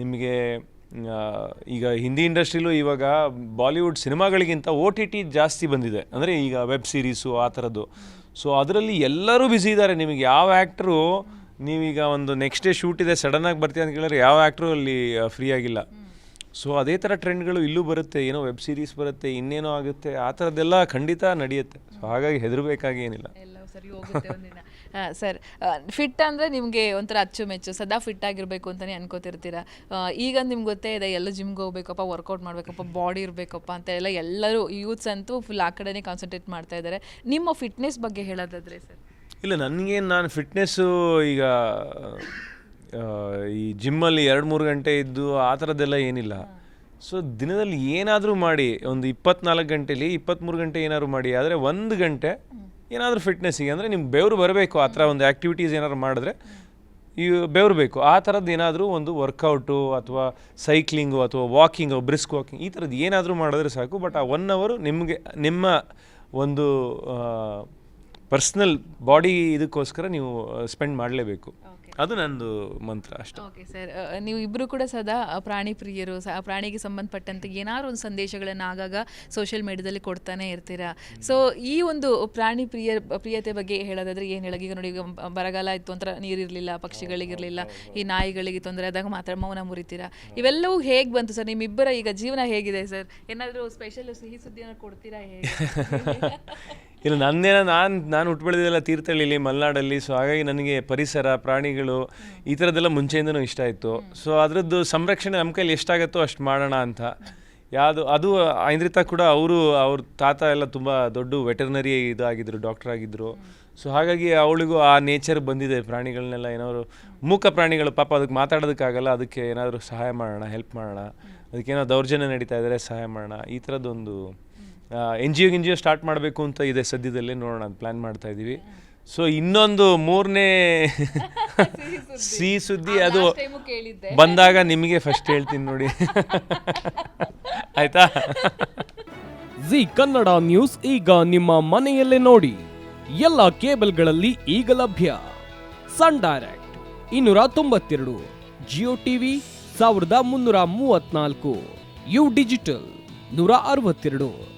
ನಿಮಗೆ ಈಗ ಹಿಂದಿ ಇಂಡಸ್ಟ್ರಿಲೂ ಇವಾಗ ಬಾಲಿವುಡ್ ಸಿನಿಮಾಗಳಿಗಿಂತ ಒ ಟಿ ಟಿ ಜಾಸ್ತಿ ಬಂದಿದೆ. ಅಂದರೆ ಈಗ ವೆಬ್ ಸೀರೀಸು ಆ ಥರದ್ದು. ಸೊ ಅದರಲ್ಲಿ ಎಲ್ಲರೂ ಬ್ಯುಸಿ ಇದ್ದಾರೆ. ನಿಮಗೆ ಯಾವ ಆ್ಯಕ್ಟ್ರು, ನೀವೀಗ ಒಂದು ನೆಕ್ಸ್ಟ್ ಡೇ ಶೂಟ್ ಇದೆ ಸಡನ್ನಾಗಿ ಬರ್ತೀಯ ಅಂತ ಕೇಳಿದ್ರೆ ಯಾವ ಆ್ಯಕ್ಟ್ರು ಅಲ್ಲಿ ಫ್ರೀ ಆಗಿಲ್ಲ. ಸೊ ಅದೇ ಥರ ಟ್ರೆಂಡ್ಗಳು ಇಲ್ಲೂ ಬರುತ್ತೆ. ಏನೋ ವೆಬ್ ಸೀರೀಸ್ ಬರುತ್ತೆ, ಇನ್ನೇನೋ ಆಗುತ್ತೆ, ಆ ಥರದ್ದೆಲ್ಲ ಖಂಡಿತ ನಡೆಯುತ್ತೆ. ಸೊ ಹಾಗಾಗಿ ಹೆದರಬೇಕಾಗಿ ಏನಿಲ್ಲ. ಸರಿ ಹೋಗುತ್ತೆ ಒಂದಿನ. ಸರ್. ಫಿಟ್ ಅಂದರೆ ನಿಮಗೆ ಒಂಥರ ಅಚ್ಚುಮೆಚ್ಚು ಸದಾ ಫಿಟ್ ಆಗಿರಬೇಕು ಅಂತಲೇ ಅನ್ಕೋತಿರ್ತೀರಾ? ಈಗ ನಿಮ್ಗೆ ಗೊತ್ತೇ ಇದೆ ಎಲ್ಲ ಜಿಮ್ಗೆ ಹೋಗ್ಬೇಕಪ್ಪ ವರ್ಕೌಟ್ ಮಾಡಬೇಕಪ್ಪ ಬಾಡಿ ಇರಬೇಕಪ್ಪ ಅಂತ ಎಲ್ಲ ಎಲ್ಲರೂ ಯೂತ್ಸ್ ಅಂತೂ ಫುಲ್ ಆ ಕಡೆನೇ ಕಾನ್ಸಂಟ್ರೇಟ್ ಮಾಡ್ತಾ ಇದ್ದಾರೆ ನಿಮ್ಮ ಫಿಟ್ನೆಸ್ ಬಗ್ಗೆ ಹೇಳೋದಾದ್ರೆ ಸರ್? ಇಲ್ಲ ನನಗೆ ನಾನು ಫಿಟ್ನೆಸ್ಸು ಈಗ ಈ ಜಿಮ್ಮಲ್ಲಿ ಎರಡು ಮೂರು ಗಂಟೆ ಇದ್ದು ಆ ಥರದ್ದೆಲ್ಲ ಏನಿಲ್ಲ. ಸೊ ದಿನದಲ್ಲಿ ಏನಾದರೂ ಮಾಡಿ ಒಂದು ಇಪ್ಪತ್ನಾಲ್ಕು ಗಂಟೆಲಿ ಇಪ್ಪತ್ತ್ಮೂರು ಗಂಟೆ ಏನಾದರೂ ಮಾಡಿ ಆದರೆ ಒಂದು ಗಂಟೆ ಏನಾದರೂ ಫಿಟ್ನೆಸ್ಸಿಗೆ ಅಂದರೆ ನಿಮ್ಗೆ ಬೆವರು ಬರಬೇಕು, ಆ ಥರ ಒಂದು ಆ್ಯಕ್ಟಿವಿಟೀಸ್ ಏನಾದ್ರು ಮಾಡಿದ್ರೆ ಈ ಬೆವರು ಬೇಕು. ಆ ಥರದ್ದು ಏನಾದರೂ ಒಂದು ವರ್ಕೌಟು ಅಥವಾ ಸೈಕ್ಲಿಂಗು ಅಥವಾ ವಾಕಿಂಗು ಬ್ರಿಸ್ಕ್ ವಾಕಿಂಗ್ ಈ ಥರದ್ದು ಏನಾದರೂ ಮಾಡಿದ್ರೆ ಸಾಕು. ಬಟ್ ಆ ಒನ್ ಅವರು ನಿಮಗೆ, ನಿಮ್ಮ ಒಂದು ಪರ್ಸ್ನಲ್ ಬಾಡಿ ಇದಕ್ಕೋಸ್ಕರ ನೀವು ಸ್ಪೆಂಡ್ ಮಾಡಲೇಬೇಕು. ಅದು ನಂದು ಮಂತ್ರ ಅಷ್ಟೇ. ಓಕೆ ಸರ್ ನೀವು ಇಬ್ಬರು ಕೂಡ ಸದಾ ಪ್ರಾಣಿ ಪ್ರಿಯರು ಸ ಆ ಪ್ರಾಣಿಗೆ ಸಂಬಂಧಪಟ್ಟಂತೆ ಏನಾದ್ರು ಒಂದು ಸಂದೇಶಗಳನ್ನು ಆಗಾಗ ಸೋಷಿಯಲ್ ಮೀಡಿಯಾದಲ್ಲಿ ಕೊಡ್ತಾನೆ ಇರ್ತೀರಾ? ಸೊ ಈ ಒಂದು ಪ್ರಾಣಿ ಪ್ರಿಯ ಪ್ರಿಯತೆ ಬಗ್ಗೆ ಹೇಳೋದಾದ್ರೆ ಏನು ಹೇಳೋದು? ಈಗ ನೋಡಿ ಈಗ ಬರಗಾಲ ಇತ್ತು ಅಂತ ನೀರಿರಲಿಲ್ಲ ಪಕ್ಷಿಗಳಿಗಿರಲಿಲ್ಲ ಈ ನಾಯಿಗಳಿಗೆ ತೊಂದರೆ ಆದಾಗ ಮಾತ್ರ ಮೌನ ಮುರಿತೀರಾ? ಇವೆಲ್ಲವೂ ಹೇಗೆ ಬಂತು ಸರ್ ನಿಮ್ಮಿಬ್ಬರ ಈಗ ಜೀವನ ಹೇಗಿದೆ ಸರ್ ಏನಾದರೂ ಸ್ಪೆಷಲ್ ಸಿಹಿ ಸುದ್ದಿಯನ್ನು ಕೊಡ್ತೀರಾ ಹೇಗೆ? ಇಲ್ಲ, ನನ್ನೇನ ನಾನು ನಾನು ಹುಟ್ಟು ಬೆಳೆದಿದ್ದೆಲ್ಲ ತೀರ್ಥಹಳ್ಳಿಲಿ, ಮಲೆನಾಡಲ್ಲಿ ಸೊ ಹಾಗಾಗಿ ನನಗೆ ಪರಿಸರ, ಪ್ರಾಣಿಗಳು ಈ ಥರದ್ದೆಲ್ಲ ಮುಂಚೆಯಿಂದನೂ ಇಷ್ಟ ಇತ್ತು ಸೊ ಅದರದ್ದು ಸಂರಕ್ಷಣೆ ನಮ್ಮ ಕೈಲಿ ಎಷ್ಟಾಗತ್ತೋ ಅಷ್ಟು ಮಾಡೋಣ ಅಂತ. ಯಾವುದು, ಅದು ಐಂದ್ರಿತಾ ಕೂಡ ಅವರು, ಅವ್ರ ತಾತ ಎಲ್ಲ ತುಂಬ ದೊಡ್ಡ ವೆಟರ್ನರಿ ಇದಾಗಿದ್ದರು ಡಾಕ್ಟರ್ ಆಗಿದ್ದರು ಸೊ ಹಾಗಾಗಿ ಅವಳಿಗೂ ಆ ನೇಚರ್ ಬಂದಿದೆ, ಪ್ರಾಣಿಗಳನ್ನೆಲ್ಲ ಏನಾದ್ರು ಮೂಕ ಪ್ರಾಣಿಗಳು, ಪಾಪ ಅದಕ್ಕೆ ಮಾತಾಡೋದಕ್ಕಾಗಲ್ಲ, ಅದಕ್ಕೆ ಏನಾದರೂ ಸಹಾಯ ಮಾಡೋಣ ಹೆಲ್ಪ್ ಮಾಡೋಣ ಅದಕ್ಕೇನೋ ದೌರ್ಜನ್ಯ ನಡೀತಾ ಇದ್ದಾರೆ ಸಹಾಯ ಮಾಡೋಣ, ಈ ಥರದ್ದೊಂದು N G O N G O start ಮಾಡಬೇಕು ಅಂತ ಇದೆ ಸದ್ಯದಲ್ಲೇ ನೋಡೋಣ ಅಂತ ಪ್ಲ್ಯಾನ್ ಮಾಡ್ತಾ ಇದ್ದೀವಿ. ಸೊ ಇನ್ನೊಂದು ಮೂರನೇ ಸಿಹಿ ಸುದ್ದಿ ಅದು ಬಂದಾಗ ನಿಮಗೆ ಫಸ್ಟ್ ಹೇಳ್ತೀನಿ ನೋಡಿ. ಆಯ್ತಾ? ಜಿ ಕನ್ನಡ ನ್ಯೂಸ್ ಈಗ ನಿಮ್ಮ ಮನೆಯಲ್ಲೇ ನೋಡಿ. ಎಲ್ಲ ಕೇಬಲ್ಗಳಲ್ಲಿ ಈಗ ಲಭ್ಯ. ಸನ್ ಡೈರೆಕ್ಟ್ ಇನ್ನೂರ ತೊಂಬತ್ತೆರಡು ಜಿಯೋ ಟಿವಿ ಸಾವಿರದ ಮುನ್ನೂರ ಮೂವತ್ನಾಲ್ಕು ಯು ಡಿಜಿಟಲ್ ನೂರ ಅರವತ್ತೆರಡು.